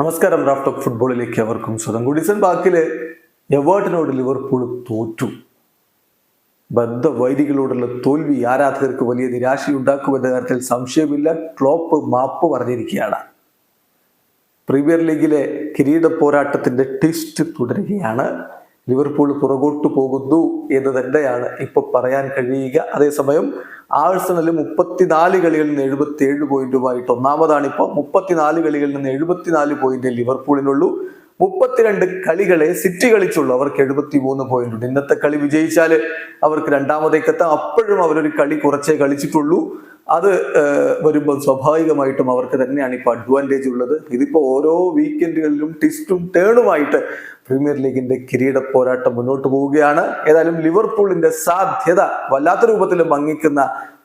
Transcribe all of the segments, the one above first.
നമസ്കാരം raft of ഫുട്ബോളിലേക്ക് അവർക്കും സ്വതം ഗുഡിസൺ ബാക്കിൽ എവേർട്ടിനോട് ലിവർപൂൾ തോറ്റു. ബദ്ധവൈരികളോടുള്ള തോൽവി ആരാധകർക്ക് വലിയ നിരാശയുണ്ടാക്കുമെന്ന കാര്യത്തിൽ സംശയമില്ല. ക്ലോപ്പ് മാപ്പ് പറഞ്ഞിരിക്കുകയാണ്. പ്രീമിയർ ലീഗിലെ കിരീട പോരാട്ടത്തിന്റെ ട്വിസ്റ്റ് തുടരുകയാണ്. ലിവർപൂൾ പുറകോട്ട് പോകുന്നു എന്ന് തന്നെയാണ് ഇപ്പൊ പറയാൻ കഴിയുക. അതേസമയം ആഴ്സണൽ മുപ്പത്തിനാല് കളികളിൽ നിന്ന് എഴുപത്തി ഏഴ് പോയിന്റുമായിട്ട് ഒന്നാമതാണ് ഇപ്പോൾ മുപ്പത്തിനാല് കളികളിൽ നിന്ന് എഴുപത്തിനാല് പോയിന്റ് ലിവർപൂളിനുള്ളൂ. മുപ്പത്തിരണ്ട് കളികളെ സിറ്റി കളിച്ചുള്ളൂ. അവർക്ക് എഴുപത്തി മൂന്ന് പോയിന്റ് ഉണ്ട്. ഇന്നത്തെ കളി വിജയിച്ചാൽ അവർക്ക് രണ്ടാമതേക്കെത്താം. അപ്പോഴും അവരൊരു കളി കുറച്ചേ കളിച്ചിട്ടുള്ളൂ. അത് വരുമ്പോൾ സ്വാഭാവികമായിട്ടും അവർക്ക് തന്നെയാണ് ഇപ്പോൾ അഡ്വാന്റേജ് ഉള്ളത്. ഇതിപ്പോൾ ഓരോ വീക്കെൻഡുകളിലും ടിസ്റ്റും ടേണുമായിട്ട് പ്രീമിയർ ലീഗിന്റെ കിരീട പോരാട്ടം മുന്നോട്ട് പോവുകയാണ്. ഏതായാലും ലിവർപൂളിന്റെ സാധ്യത വല്ലാത്ത രൂപത്തിൽ ഭംഗിക്കുന്ന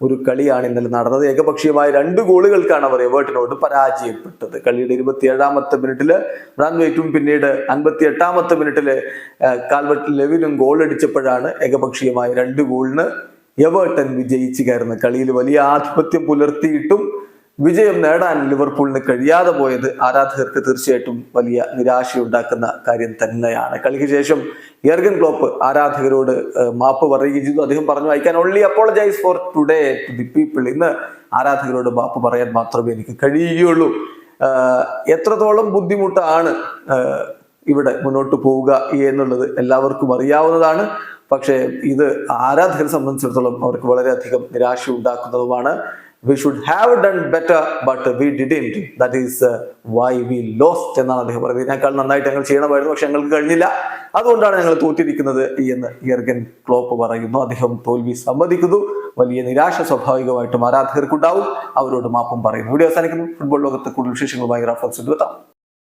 ഒരു കളിയാണ് ഇന്നലെ നടന്നത്. ഏകപക്ഷീയമായ രണ്ട് ഗോളുകൾക്കാണ് അവർ എവേർട്ടിനോട് പരാജയപ്പെട്ടത്. കളിയുടെ ഇരുപത്തി ഏഴാമത്തെ മിനിറ്റിൽ റാൻവൈറ്റും പിന്നീട് അൻപത്തി എട്ടാമത്തെ മിനിറ്റിൽ കാൽവെട്ട് ലെവിനും ഗോൾ അടിച്ചപ്പോഴാണ് ഏകപക്ഷീയമായ രണ്ട് ഗോളിന് എവേർട്ടൻ വിജയിച്ചു കയറുന്ന കളിയിൽ വലിയ ആധിപത്യം പുലർത്തിയിട്ടും വിജയം നേടാൻ ലിവർപൂളിന് കഴിയാതെ പോയത് ആരാധകർക്ക് തീർച്ചയായിട്ടും വലിയ നിരാശയുണ്ടാക്കുന്ന കാര്യം തന്നെയാണ്. കളിക്ക് ശേഷം എർഗൻ ക്ലോപ്പ് ആരാധകരോട് മാപ്പ് പറയുകയും ചെയ്തു. അദ്ദേഹം പറഞ്ഞു I can only apologise for today to the people ഇന്ന് ആരാധകരോട് മാപ്പ് പറയാൻ മാത്രമേ എനിക്ക് കഴിയുകയുള്ളൂ. എത്രത്തോളം ബുദ്ധിമുട്ടാണ് ഇവിടെ മുന്നോട്ട് പോവുക എന്നുള്ളത് എല്ലാവർക്കും അറിയാവുന്നതാണ്. പക്ഷേ ഇത് ആരാധകരെ സംബന്ധിച്ചിടത്തോളം അവർക്ക് വളരെയധികം നിരാശ ഉണ്ടാക്കുന്നതുമാണ്. We should have done better but we didn't that is why we lost എന്നാണ് അദ്ദേഹം പറയുന്നത് ഇതിനേക്കാൾ നന്നായിട്ട് ഞങ്ങൾ ചെയ്യണമായിരുന്നു പക്ഷെ ഞങ്ങൾക്ക് കഴിഞ്ഞില്ല. അതുകൊണ്ടാണ് ഞങ്ങൾ തോറ്റിരിക്കുന്നത് എന്ന് ഇയർഗൻ ക്ലോപ്പ് പറയുന്നു. അദ്ദേഹം തോൽവി സമ്മതിക്കുന്നു. വലിയ നിരാശ സ്വാഭാവികമായിട്ടും ആരാധകർക്കുണ്ടാവും. അവരോട് മാപ്പും പറയുന്നു. വീഡിയോ അവസാനിക്കുന്നു. ഫുട്ബോൾ ലോകത്ത് കൂടുതൽ വിശേഷങ്ങളുമായി റഫറൻസ് എടുത്താം